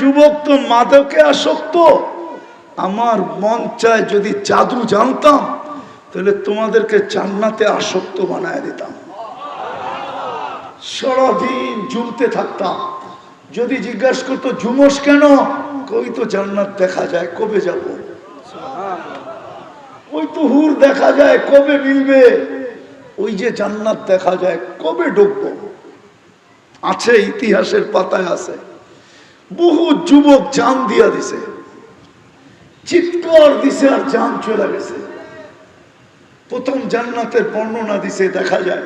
যুবক তো মাদকে আসক্ত। আমার মন চায় যদি জাদু জানতাম, তাহলে তোমাদেরকে জান্নাতে আসক্ত বানায় দিতাম। সারাদিন জুমতে থাকতাম। যদি জিজ্ঞাসা করতো, ঝুমস কেন? কই তো জান্নাত দেখা যায়, কবে যাব? ওই তো হুর দেখা যায়, কবে মিলবে? ওই যে জান্নাত দেখা যায়, কবে ঢুকবো আছে, ইতিহাসের পাতায় আছে। বহু যুবক জান দিয়া দিছে। চিৎকার দিছে আর জান চলে গেছে। প্রথম জান্নাতের বর্ণনা দিছে, দেখা যায়।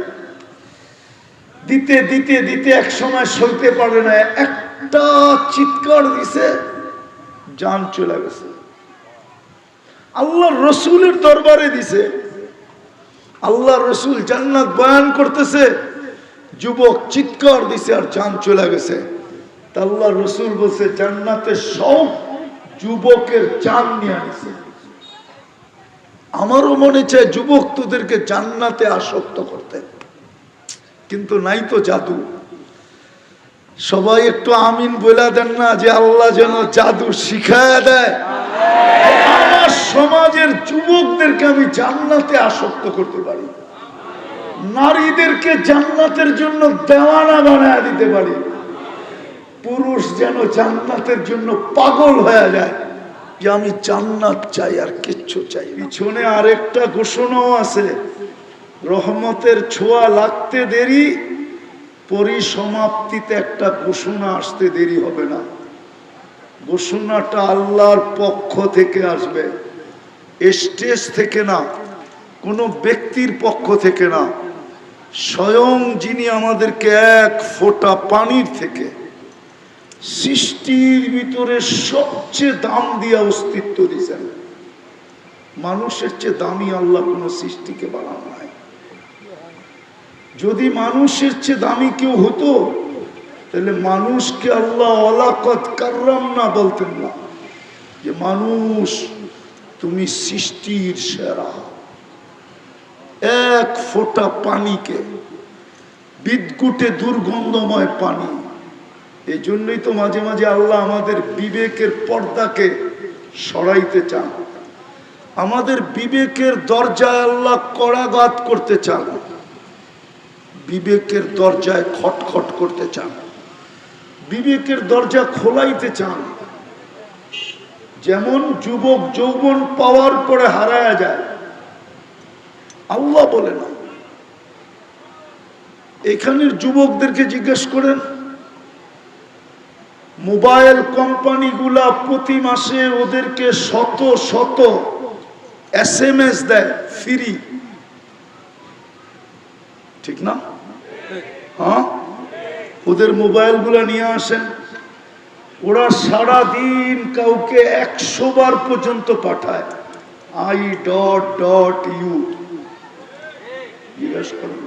দিতে দিতে দিতে এক সময় সইতে পারে না, একটা চিৎকার দিছে, জান চলে গেছে। আল্লাহ রসুলের দরবারে দিছে। আল্লাহ রসুল জান্নাত বয়ান করতেছে, যুবক চিৎকার দিছে আর জান চলে গেছে। আল্লাহ রসুল বলছে জান্নাতের সব যুবকের জান নিয়ে আনিছে। আমারও মনে চায় যুবক তোদেরকে জান্নাতে আসক্ত করতে। কিন্তু নাই তো জাদু। সবাই একটু আমিন বলে দেন না যে আল্লাহ যেন জাদু শিখায় দেয়। আমার সমাজের যুবকদেরকে আমি জান্নাতে আসক্ত করতে পারি। নারীদেরকে জান্নাতের জন্য দেওয়ানা বানায় দিতে পারি। পুরুষ যেন জান্নাতের জন্য পাগল হয়ে যায় যে আমি জান্নাত চাই আর কিচ্ছু চাই পিছনে আরেকটা ঘোষণাও আছে। রহমতের ছোঁয়া লাগতে দেরি, পরিসমাপ্তিতে একটা ঘোষণা আসতে দেরি হবে না। ঘোষণাটা আল্লাহর পক্ষ থেকে আসবে, স্টেজ থেকে না, কোনো ব্যক্তির পক্ষ থেকে না। স্বয়ং যিনি আমাদেরকে এক ফোঁটা পানির থেকে সৃষ্টির ভিতরে সবচেয়ে দাম দিয়া অস্তিত্ব দিয়েছেন। মানুষের চেয়ে দামি আল্লাহ কোনো সৃষ্টিকে বানানো নাই। যদি মানুষের চেয়ে দামি কেউ হতো, তাহলে মানুষকে আল্লাহ অলাকত কার্রাম না বলতেন না, যে মানুষ, তুমি সৃষ্টির সেরা। এক ফোঁটা পানিকে বিদ্যুটে দুর্গন্ধময় পানি এই জন্যই তো মাঝে মাঝে আল্লাহ আমাদের বিবেকের পর্দাকে সরাইতে চান। আমাদের বিবেকের দরজায় আল্লাহ কড়াঘাত করতে চান। বিবেকের দরজায় খটখট করতে চান। বিবেকের দরজা খোলাইতে চান। যেমন যুবক যৌবন পাওয়ার পরে হারায়া যায়। আল্লাহ বলে না। এখানের যুবকদেরকে জিজ্ঞেস করেন মোবাইল কোম্পানিগুলা প্রতি মাসে ওদেরকে শত শত এস এম এস দেয়, ফ্রি। ঠিক না? হ্যাঁ? ওদের মোবাইলগুলো নিয়ে আসেন। ওরা সারা দিন কাউকে একশো বার পর্যন্ত পাঠায়। I dot dot U. জিজ্ঞেস করুন।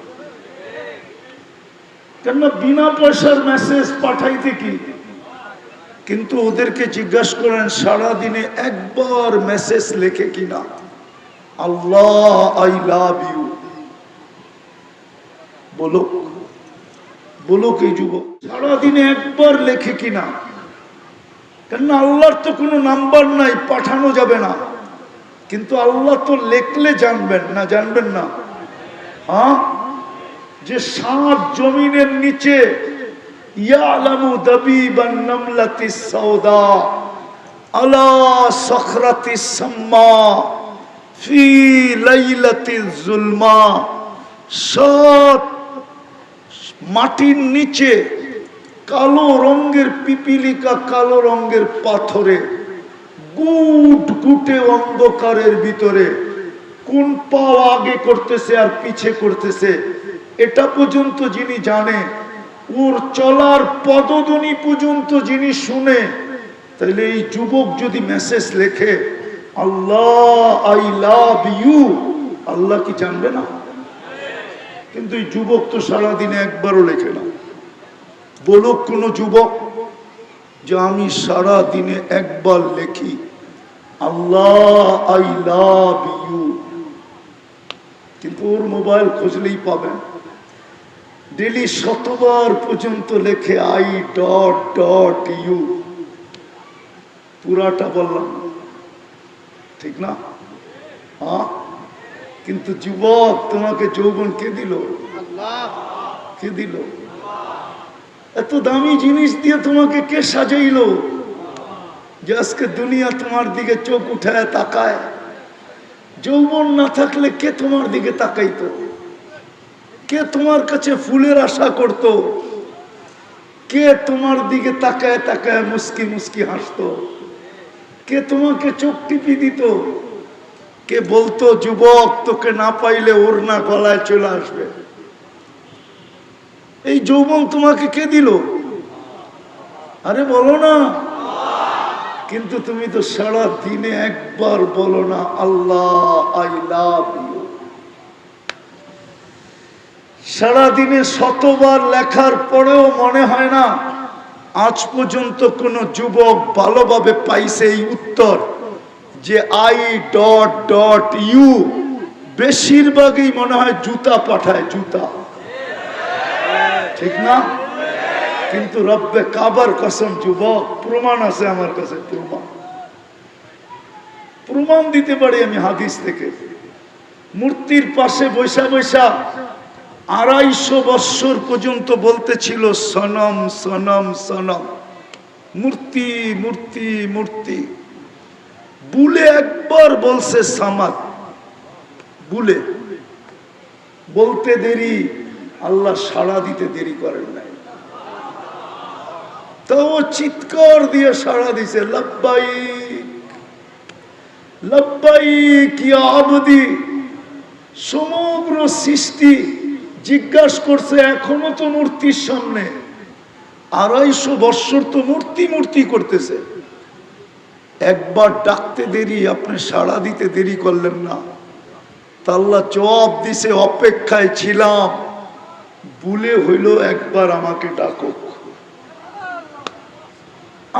কেননা বিনা পয়সার মেসেজ পাঠাইতে কি? কিন্তু ওদেরকে জিজ্ঞাসা করেন সারা দিনে একবার মেসেজ লেখে কিনা আল্লাহ আই লাভ ইউ বলো বলো কে যুবক, সারাদিনে একবার লেখে কিনা কেননা আল্লাহর তো কোনো নাম্বার নাই, পাঠানো যাবে না। কিন্তু আল্লাহ তো লেখলে জানবেন না জানবেন না। হ্যাঁ? যে সাত জমিনের নিচে ইয়ালামু দাবিবান নামলাতি সাউদা আলা সখরাতি সাম্মা ফি লাইলাতি জুলমা। সাত মাটির নিচে কালো রঙের পিপিলিকা কালো রঙের পাথরে গুট গুটে অন্ধকারের ভিতরে কোন পাও আগে করতেছে আর পিছে করতেছে, এটা পর্যন্ত যিনি জানে ওর চলার পদধ্বনি পর্যন্ত যিনি শুনে তাহলে এই যুবক যদি মেসেজ লেখে, আল্লাহ আই লাভ ইউ আল্লাহ কি জানবে না? কিন্তু এই যুবক তো সারাদিনে একবারও লেখে না। বলুক কোনো যুবক যে আমি সারা দিনে একবার লেখি, আল্লাহ আই লাভ ইউ কিন্তু ওর মোবাইল খুঁজলেই পাবেন। ডেলি শতবার পর্যন্ত লেখে আই ডট ডট ইউ। পুরাটা বললাম। ঠিক না? হ্যাঁ কিন্তু যুবক, তোমাকে যৌবন কে দিল? কে দিল? এত দামি জিনিস দিয়ে তোমাকে কে সাজাইলো? যে আজকে দুনিয়া তোমার দিকে চোখ উঠায় তাকায়। যৌবন না থাকলে কে তোমার দিকে তাকাইতো? কে তোমার কাছে ফুলের আশা করত? কে তোমার দিকে তাকায় তাকায় মুস্কি মুস্কি হাসতো? কে তোমাকে চোখ টিপি দিত? কে বলতো, যুবক, তোকে না পাইলে ওর না গলায় চলে আসবে এই যৌবন তোমাকে কে দিল? আরে বলো না। কিন্তু তুমি তো সারা দিনে একবার বলো না, আল্লাহ আই লাভ ইউ সারাদিনে শতবার লেখার পরেও মনে হয় না আজ পর্যন্ত কোনো যুবক ভালোভাবে পাইছে এই উত্তর, যে আই ডট ডট ইউ বেশিরভাগই মনে হয় জুতা পাঠায়, জুতা। ঠিক না? কিন্তু রব্বে কাবার কসম যুবক, প্রমাণ আছে আমার কাছে, প্রমাণ। প্রমাণ দিতে পারি আমি হাদিস থেকে। মূর্তির পাশে বৈশা বৈশা আড়াইশো বৎসর পর্যন্ত বলতেছিল, সনম সনম সনম। মূর্তি মূর্তি মূর্তি। বুলে একবার বলছে, সামাদ, বুলে। বলতে দেরি, আল্লাহ সাড়া দিতে দেরি করেন নাই। তো চিৎকার দিয়ে সাড়া দিছে, লব্বাই লব্বাই কি আবদি, সমগ্র সৃষ্টি জিজ্ঞাসা করছে, এখনও তো মূর্তির সামনে। আড়াইশো বৎসর তো মূর্তি মূর্তি করতেছে। একবার ডাকতে দেরি, আপনি সাড়া দিতে দেরি করলেন না। তাল্লা জবাব দিছে, অপেক্ষায় ছিলাম। ভুলে হইল একবার আমাকে ডাকুক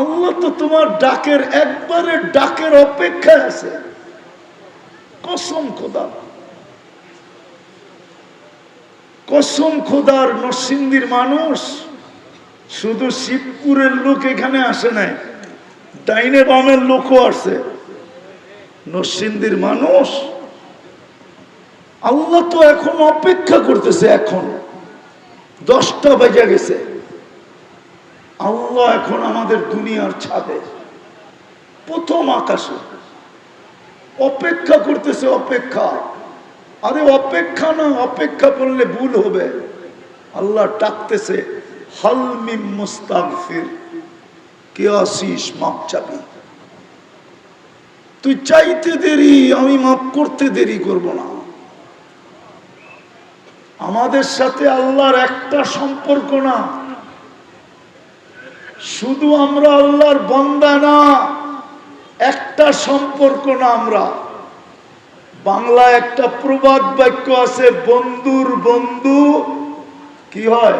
আল্লাহ তো তোমার ডাকের একবারের ডাকের অপেক্ষায় আছে। কসম খোদা। কসম খোদার নরসিংদীর মানুষ, শুধু শিবপুরের লোক এখানে আসে নাই, ডাইনে বামের লোকও আসে। নরসিংদীর মানুষ, আল্লাহ তো এখন অপেক্ষা করতেছে এখন। দশটা বেজে গেছে। আল্লাহ এখন আমাদের দুনিয়ার ছাদে, প্রথম আকাশে। অপেক্ষা করতেছে, অপেক্ষা। আরে অপেক্ষা না, অপেক্ষা করলে ভুল হবে। আল্লাহ ডাকতেছে হালমিম মুস্তাগফির, কে আসিস মাপ চাবি। তুই চাইতে দেরি, আমি মাপ করতে দেরি করব না। আমাদের সাথে আল্লাহর একটা সম্পর্ক না। শুধু আমরা আল্লাহর বন্দা না, একটা সম্পর্ক না আমরা। বাংলা একটা প্রবাদ বাক্য আছে, বন্ধুর বন্ধু। কি হয়?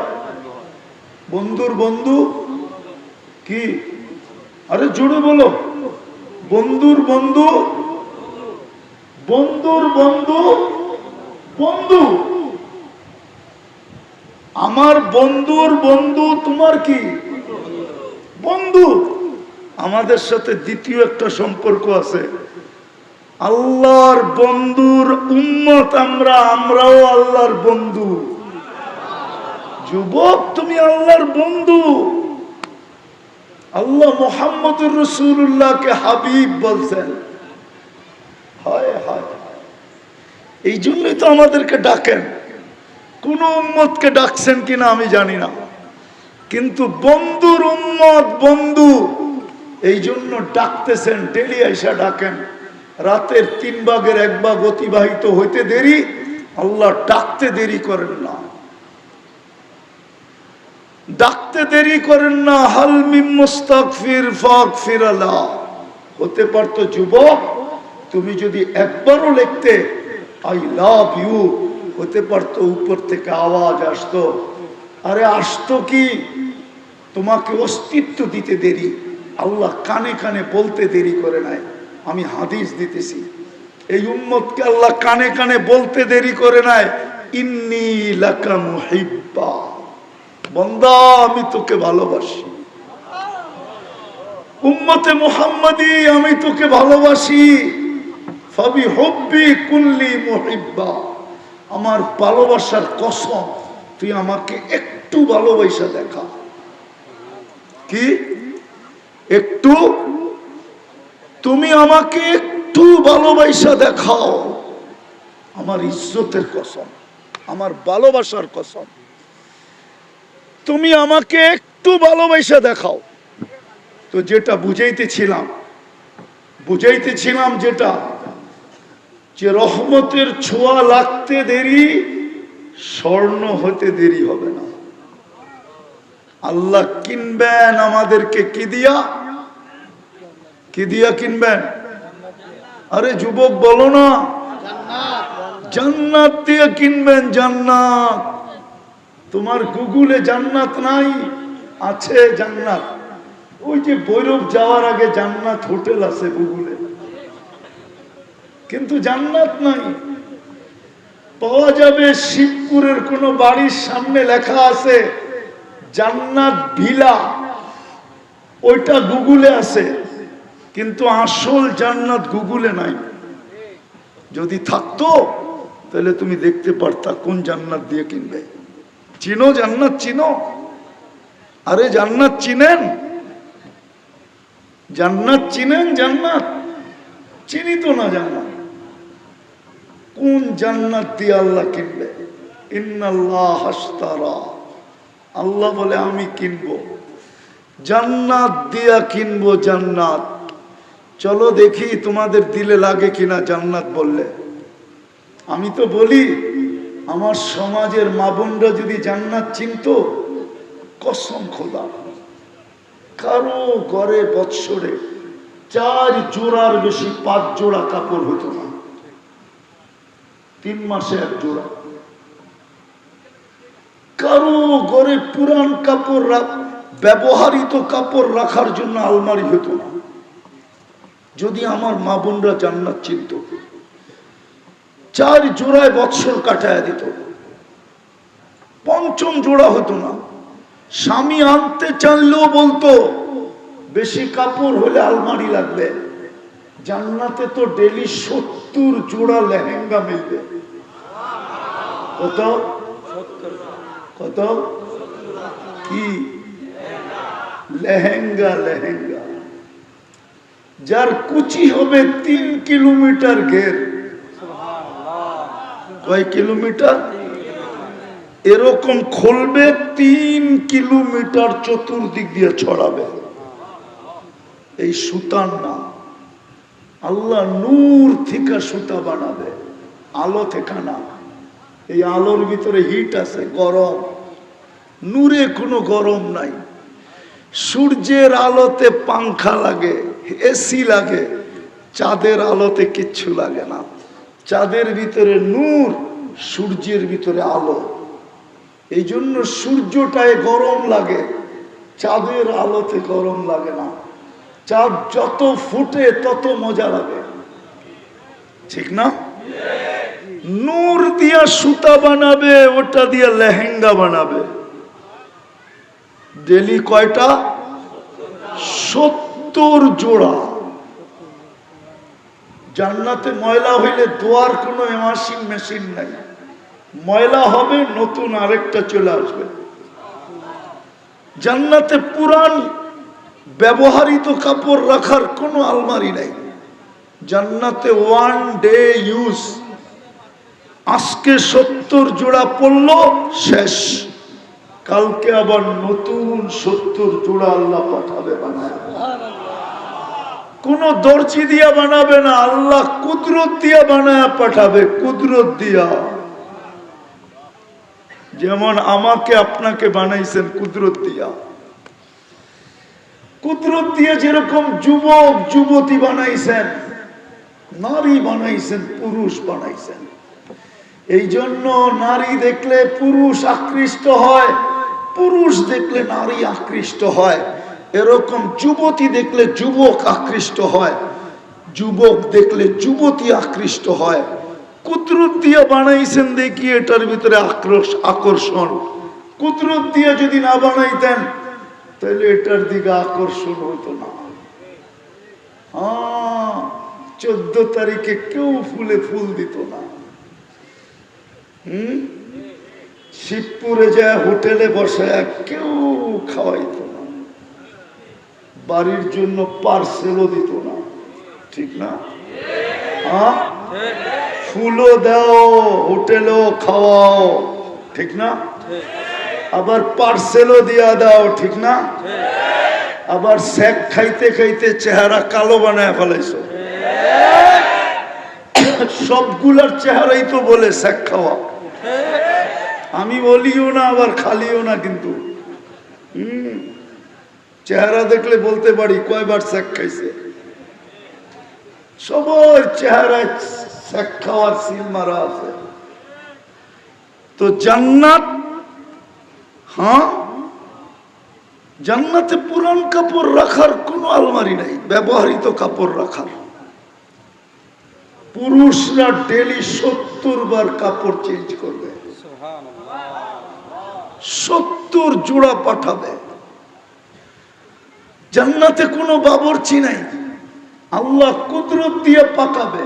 বন্ধুর বন্ধু? কি? আরে জোরে বলো। বন্ধুর বন্ধু? বন্ধুর বন্ধু? বন্ধু। আমার বন্ধুর বন্ধু তোমার কি? বন্ধু। আমাদের সাথে দ্বিতীয় একটা সম্পর্ক আছে। আল্লাহর বন্ধুর উম্মত আমরা, আমরাও আল্লাহর বন্ধু। যুবক, তুমি আল্লাহর বন্ধু। আল্লাহ মোহাম্মদুর রসুল্লাহকে হাবিব বলছেন। হয় হয়। এই জন্যই তো আমাদেরকে ডাকেন। কোন উম্মতকে ডাকছেন কিনা আমি জানি না। কিন্তু বন্ধুর উম্মত বন্ধু, এই জন্য ডাকতেছেন ডেলি আইসা ডাকেন। রাতের তিন ভাগের এক ভাগ অতিবাহিত হইতে দেরি, আল্লাহ ডাকতে দেরি করেন না। ডাকতে দেরি করেন না হালমিম মুস্তাগফির ফাগফির আল্লাহ হতে পারতো যুবক, তুমি যদি একবারও লিখতে, আই লাভ ইউ হতে পারতো উপর থেকে আওয়াজ আসতো। আরে আসতো কি? তোমাকে অস্তিত্ব দিতে দেরি। আল্লাহ কানে কানে বলতে দেরি করে নাই। আমি হাদিস দিতেছি। এই উম্মতকে আল্লাহ কানে কানে বলতে দেরি করে নাই, ইন্নি লাকা মুহিব্বা। বন্দা, আমি তোকে ভালোবাসি। উম্মতে মুহাম্মাদি, আমি তোকে ভালোবাসি। ফবি হব্বি কুল্লি মুহিব্বা। আমার ভালোবাসার কসম, তুই আমাকে একটু ভালোবাসা দেখা। কি? একটু? তুমি আমাকে একটু ভালোবাসা দেখাও। আমার ইজ্জতের কসম, আমার ভালোবাসার কসম। তুমি আমাকে একটু ভালোবাসা দেখাও। তো যেটা বুঝাইতেছিলাম বুঝাইতেছিলাম যেটা, যে রহমতের ছোঁয়া লাগতে দেরি, স্বর্ণ হতে দেরি হবে না। আল্লাহ কিনবেন আমাদেরকে কি দিয়া? কি দিয়া কিনবেন? আরে যুবক, বলো না। জান্নাত দিয়ে কিনবেন জান্নাত। তোমার গুগুলে জান্নাত নাই, আছে জান্নাত। ওই যে বৈরব যাওয়ার আগে জান্নাত হোটেল আছে গুগুলে। কিন্তু জান্নাত নাই। পাওয়া যাবে শিবপুরের কোন বাড়ির সামনে লেখা আছে, জান্নাত ভিলা। ওইটা গুগুলে আছে। কিন্তু আসল জান্নাত গুগলে নাই। যদি থাকতো, তাহলে তুমি দেখতে পারতা কোন জান্নাত দিয়ে কিনবে। চিনো জান্নাত, চিনো। আরে জান্নাত চিনেন? জান্নাত চিনেন জান্নাত? চিনি তো না জান্নাত। কোন জান্নাত দিয়ে আল্লাহ কিনবে? ইন্নাল্লাহ হাসতারা আল্লাহ বলে, আমি কিনবো। জান্নাত দিয়া কিনবো জান্নাত। চলো দেখি তোমাদের দিলে লাগে কিনা জান্নাত বললে। আমি তো বলি, আমার সমাজের মা বোনরা যদি জান্নাত চিনত, কসম খোদা। কারও ঘরে বৎসরে চার জোড়ার বেশি পাঁচ জোড়া কাপড় হতো না। তিন মাসে এক জোড়া। কারও ঘরে পুরান কাপড় ব্যবহারিত কাপড় রাখার জন্য আলমারি হতো না। যদি আমার মা বোনরা জান্নাত চিনত, চার জোড়ায় বৎসর কাটায় দিত। পঞ্চম জোড়া হতো না। স্বামী আনতে চাইলেও বলতো, বেশি কাপড় হলে আলমারি লাগবে। জান্নাতে তো ডেলি সত্তর জোড়া লেহেঙ্গা মিলবে। কত? কত? কি? লেহেঙ্গা লেহেঙ্গা। যার কুচি হবে তিন কিলোমিটার ঘের। কয় কিলোমিটার? এরকম খুলবে, তিন কিলোমিটার চতুর্দিক দিয়ে ছড়াবে। এই সুতার নাম। আল্লাহ নূর থেকে সুতা বানাবে। আলো থেকে না। এই আলোর ভিতরে হিট আছে, গরম। নূরে কোনো গরম নাই। সূর্যের আলোতে পাংখা লাগে। এসি লাগে, চাঁদের আলোতে কিচ্ছু লাগে না। চাঁদের ভিতরে নূর, সূর্যের ভিতরে আলো। এই জন্য সূর্যটায় গরম লাগে, চাঁদের আলোতে গরম লাগে না। চাঁদ যত ফুটে তত মজা লাগে। ঠিক না? নূর দিয়া সুতা বানাবে, ওটা দিয়া লেহেঙ্গা বানাবে। ডেলি কয়টা? সত্তর জোড়া। জান্নাতে ময়লা হইলে দোয়ার কোনো ওয়াশিং মেশিন নাই। ময়লা হবে, নতুন আরেকটা চলে আসবে। জান্নাতে পুরান ব্যবহারিত কাপড় রাখার কোনো আলমারি নাই। জান্নাতে ওয়ান ডে ইউজ। আজকে সত্তর জোড়া পড়ল, শেষ। কালকে আবার নতুন সত্তর জোড়া আল্লাহ পাঠাবে বানায়। কোন দর্জি দিয়া বানাবে না, আল্লাহ কুদরত দিয়া বানায় পাঠাবে, কুদরত দিয়া। যেমন আমাকে আপনাকে বানাইছেন কুদরত দিয়া। কুদরত দিয়ে যেরকম যুবক, যুবতী বানাইছেন, নারী বানাইছেন, পুরুষ বানাইছেন। এই জন্য নারী দেখলে পুরুষ আকৃষ্ট হয়, পুরুষ দেখলে নারী আকৃষ্ট হয়। এরকম যুবতী দেখলে যুবক আকৃষ্ট হয়, যুবক দেখলে যুবতী আকৃষ্ট হয়। কুদরত দিয়ে বানাইছেন দেখি এটার ভিতরে আক্রোশ, আকর্ষণ। কুদরত দিয়ে যদি না বানাইতেন, তাহলে এটার দিকে আকর্ষণ হতো না। চোদ্দ তারিখে কেউ ফুলে ফুল দিত না। হুম? শিবপুরে যায় হোটেলে বসায় কেউ খাওয়াইতো বাড়ির জন্য পার্সেলও দিত না। ঠিক না? হ্যাঁ? ফুলও দাও, হোটেলও খাওয়াও, ঠিক না? আবার পার্সেলও দিয়া দাও, ঠিক না? আবার স্যাক খাইতে খাইতে চেহারা কালো বানায় ফেলাইছো। সবগুলার চেহারাই তো বলে স্যাক খাওয়া। আমি বলিও না, আবার খালিও না কিন্তু। হুম? চেহারা দেখলে বলতে পারি কয়বার স্যাক খাইছে। সবার চেহারায় স্যাক খাওয়ার সিল মারা আছে। তো জান্নাত হ্যাঁ? জান্নাতে পুরান কাপড় রাখার কোনো আলমারি নাই, ব্যবহৃত কাপড় রাখার। পুরুষরা ডেলি সত্তর বার কাপড় চেঞ্জ করবে। সত্তর জোড়া পাঠাবে। জান্নাতে কোনো বাবরচি নাই। আল্লাহ কুদরত দিয়ে পাকাবে।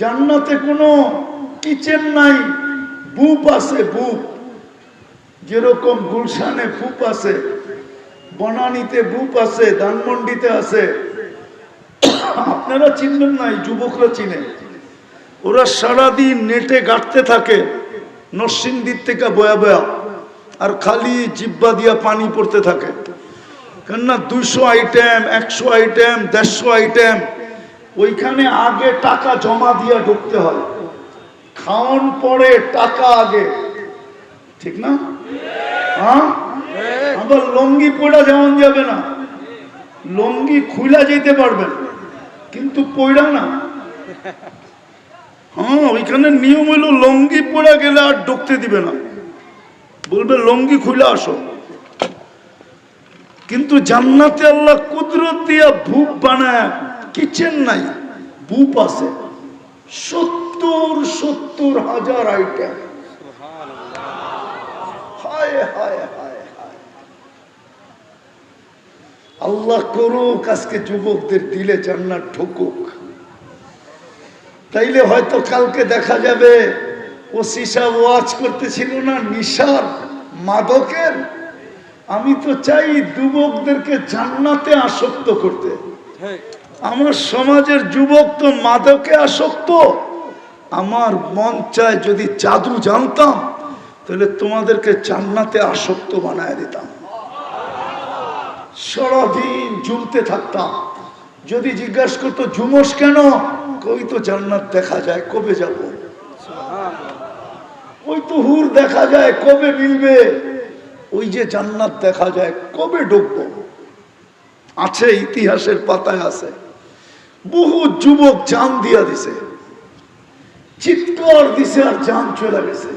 জান্নাতে কোনো কিচেন নাই, বুপ আছে বুপ। যেরকম গুলশানে বুপ আছে, বনানিতে বুপ আছে, ধানমন্ডিতে আছে। আপনারা চিনবেন নাই যুবকরা চিনে। ওরা সারাদিন নেটে গাঁটতে থাকে, নরসিংদীর থেকে বয়া বয়া, আর খালি জিব্বা দিয়া পানি পড়তে থাকে। কেননা দুইশো আইটেম একশো আইটেম দেড়শো আইটেম ওইখানে আগে টাকা জমা দিয়া ঢুকতে হয়। খাওয়ান পরে টাকা আগে। ঠিক না? হ্যাঁ? আবার লঙ্গি পড়া যেমন যাবে না। লঙ্গি খুলা যেতে পারবেন, কিন্তু পড়া না। হ্যাঁ ওইখানে নিয়ম হলো লঙ্গি পড়া গেলে আর ঢুকতে দিবে না। বলবে, লঙ্গি খুলে আসো। কিন্তু জান্নাতে আল্লাহ কুদরত দিয়া ভূপ বানায় কিচেন নাই, ভূপ আছে। সত্তর সত্তর হাজার আইটেম। আল্লাহ করুক, আজকে যুবকদের দিলে জান্নাত ঢুকুক। তাইলে হয়তো কালকে দেখা যাবে ও সিসা ওয়াজ করতেছিল না, নিশার মাদকের আমি তো চাই যুবকদেরকে জান্নাতে আসক্ত করতে। আমার সমাজের যুবক তো মাদকে আসক্ত। আমার মন চায় যদি জাদু জানতাম তাহলে তোমাদেরকে জান্নাতে আসক্ত বানায় দিতাম। সারাদিন ঝুমতে থাকতাম। যদি জিজ্ঞাসা করতো ঝুমস কেন? কই তো জান্নাত দেখা যায় কবে যাব? ওই তো হুর দেখা যায় কবে মিলবে? ওই যে জান্নাত দেখা যায়, কবে ঢুকবো আছে, ইতিহাসের পাতায় আছে। বহু যুবক জান দিয়া দিছে। চিৎকার দিছে আর জান চলে গেছে।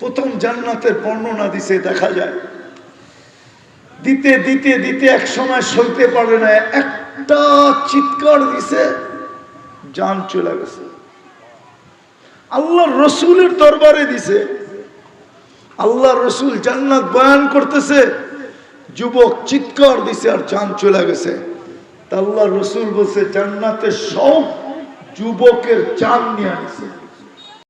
প্রথম জান্নাতের বর্ণনা দিছে, দেখা যায়। দিতে দিতে দিতে এক সময় সইতে পারে না, একটা চিৎকার দিছে, জান চলে গেছে। আল্লাহ রসুলের দরবারে দিছে আল্লাহ রসুল জান্নাত বয়ান করতেছে। যুবক চিৎকার দিছে আর চান চলে গেছে। আল্লাহ রসুল বলছে, জান্নাতের সব যুবকের চান নিয়ে আনিছে।